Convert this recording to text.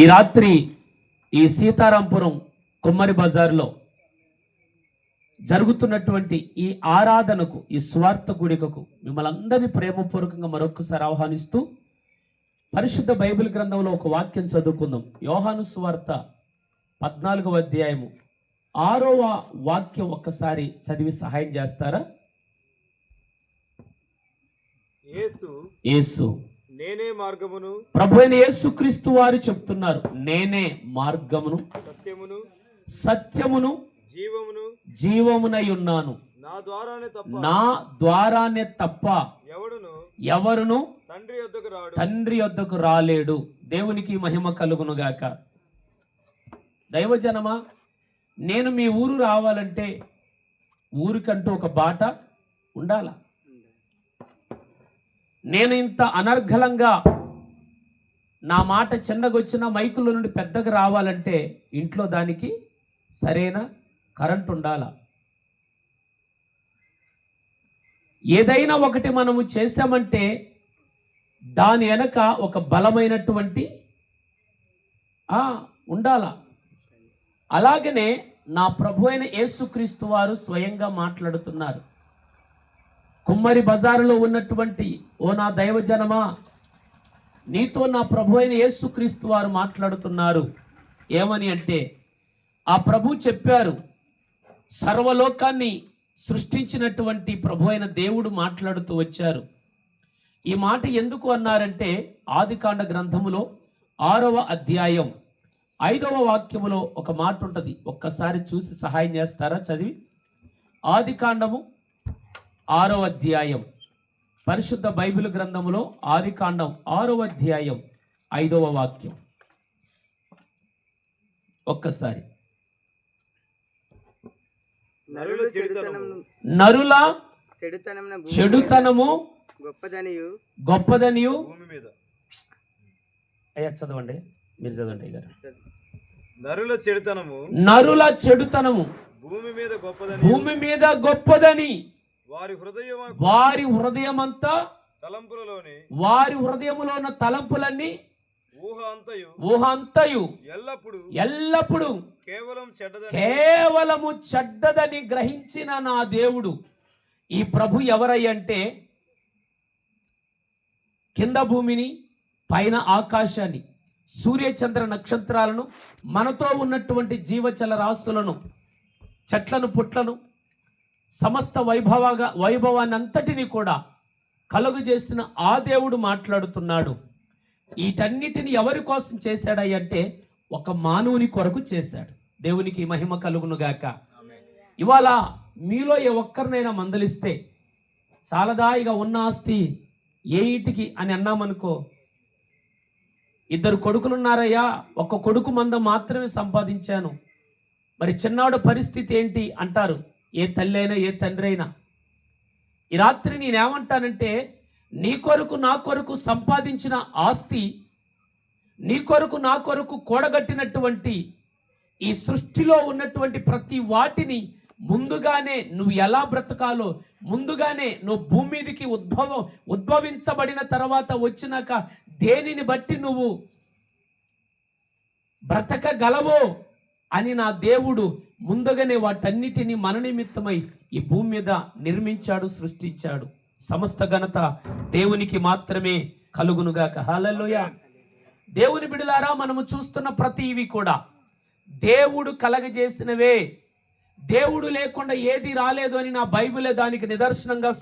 ఈ రాత్రి ఈ సీతారాంపురం కుమ్మరి బజార్లో జరుగుతున్నటువంటి ఈ ఆరాధనకు ఈ స్వార్థ గుడికకు మిమ్మల్ని అందరినీ ప్రేమపూర్వకంగా మరొకసారి ఆహ్వానిస్తూ పరిశుద్ధ బైబిల్ గ్రంథంలో ఒక వాక్యం చదువుకుందాం. యోహాను స్వార్త పద్నాలుగవ అధ్యాయము. ఆరవ వాక్యం ఒక్కసారి చదివి సహాయం చేస్తారా? యేసు యేసు. నేనే మార్గమును ప్రభు అయిన యేసుక్రీస్తు వారు చెప్తున్నారు. నేనే మార్గమును సత్యమును సత్యమును జీవమును జీవమునై ఉన్నాను. నా ద్వారానే తప్ప నా ద్వారానే తప్ప ఎవడును? ఎవరును? తండ్రి యొద్దకు రాడు. తండ్రి వద్దకు రాలేడు. దేవునికి మహిమ కలుగునుగాక దైవజనమా నేను మీ ఊరు రావాలంటే ఊరికంటూ ఒక బాట ఉండాల? నేను ఇంత అనర్ఘలంగా నా మాట చిన్నగొచ్చిన మైకుల నుండి పెద్దగా రావాలంటే ఇంట్లో దానికి సరైన కరెంట్ ఉండాల? ఏదైనా ఒకటి మనము చేసామంటే దాని వెనక ఒక బలమైనటువంటి ఉండాల? అలాగనే నా ప్రభు అయిన యేసుక్రీస్తు వారు స్వయంగా మాట్లాడుతున్నారు. కుమ్మరి బజారులో ఉన్నటువంటి ఓ నా దైవజనమా నీతో నా ప్రభు అయిన యేసుక్రీస్తు వారు మాట్లాడుతున్నారు. ఏమని అంటే ఆ ప్రభు చెప్పారు సర్వలోకాన్ని సృష్టించినటువంటి ప్రభు అయిన దేవుడు మాట్లాడుతూ వచ్చారు. ఈ మాట ఎందుకు అన్నారంటే ఆదికాండ గ్రంథములో ఆరవ అధ్యాయం ఐదవ వాక్యములో ఒక మాట ఉంటుంది ఒక్కసారి చూసి సహాయం చేస్తారా? చదివి. ఆదికాండము ఆరవ అధ్యాయం. పరిశుద్ధ బైబిల్ గ్రంథములో ఆదికాండం ఆరవ అధ్యాయం ఐదవ వాక్యం. ఒక్కసారి. నరులు చెడుతనము గొప్పదనియు. గొప్పదనియు భూమి మీద. అయ్యా చదవండి. మీరు చదవండి గారు నరుల చెడుతనము నరుల చెడుతనము భూమి మీద గొప్పదని భూమి మీద గొప్పదని వారి హృదయం హృదయమంతా తలంపులలోని వారి హృదయములో ఉన్న తలంపులన్నీ ఊహ అంతయు ఎల్లప్పుడు ఎల్లప్పుడూ కేవలం చెడ్డదని కేవలము చెడ్డదని గ్రహించిన నా దేవుడు ఈ ప్రభు ఎవరయ్యంటే కింద భూమిని పైన ఆకాశాన్ని సూర్యచంద్ర నక్షత్రాలను మనతో ఉన్నటువంటి జీవచల రాశులను చెట్లను పుట్లను సమస్త వైభవగా వైభవాన్ని అంతటిని కూడా కలుగు చేసిన ఆ దేవుడు మాట్లాడుతున్నాడు. వీటన్నిటిని ఎవరి కోసం చేశాడయ్యంటే ఒక మానవుని కొరకు చేశాడు. దేవునికి మహిమ కలుగునుగాక ఇవాళ మీలో ఏ ఒక్కరినైనా మందలిస్తే చాలదాయిగా ఉన్న ఆస్తి ఏ ఇంటికి అని అన్నామనుకో ఇద్దరు కొడుకులున్నారయ్యా ఒక కొడుకు మంద మాత్రమే సంపాదించాను. మరి చిన్నాడు పరిస్థితి ఏంటి అంటారు? ఏ తల్లి అయినా ఏ తండ్రి అయినా ఈ రాత్రి నేనేమంటానంటే నీ కొరకు నా కొరకు సంపాదించిన ఆస్తి నీ కొరకు నా కొరకు కూడగట్టినటువంటి ఈ సృష్టిలో ఉన్నటువంటి ప్రతి వాటిని ముందుగానే నువ్వు ఎలా బ్రతకాలో ముందుగానే నువ్వు భూమి మీదకి ఉద్భవం ఉద్భవించబడిన తర్వాత వచ్చినాక దేనిని బట్టి నువ్వు బ్రతకగలవో అని నా దేవుడు ముందుగానే వాటన్నిటిని మన నిమిత్తమై ఈ భూమి మీద నిర్మించాడు సృష్టించాడు. సమస్త ఘనత దేవునికి మాత్రమే కలుగునుగాక. హాలలోయ దేవుని బిడులారా మనము చూస్తున్న ప్రతివి కూడా దేవుడు కలగజేసినవే. దేవుడు లేకుండా ఏది రాలేదు అని నా బైబిలే దానికి నిదర్శనంగా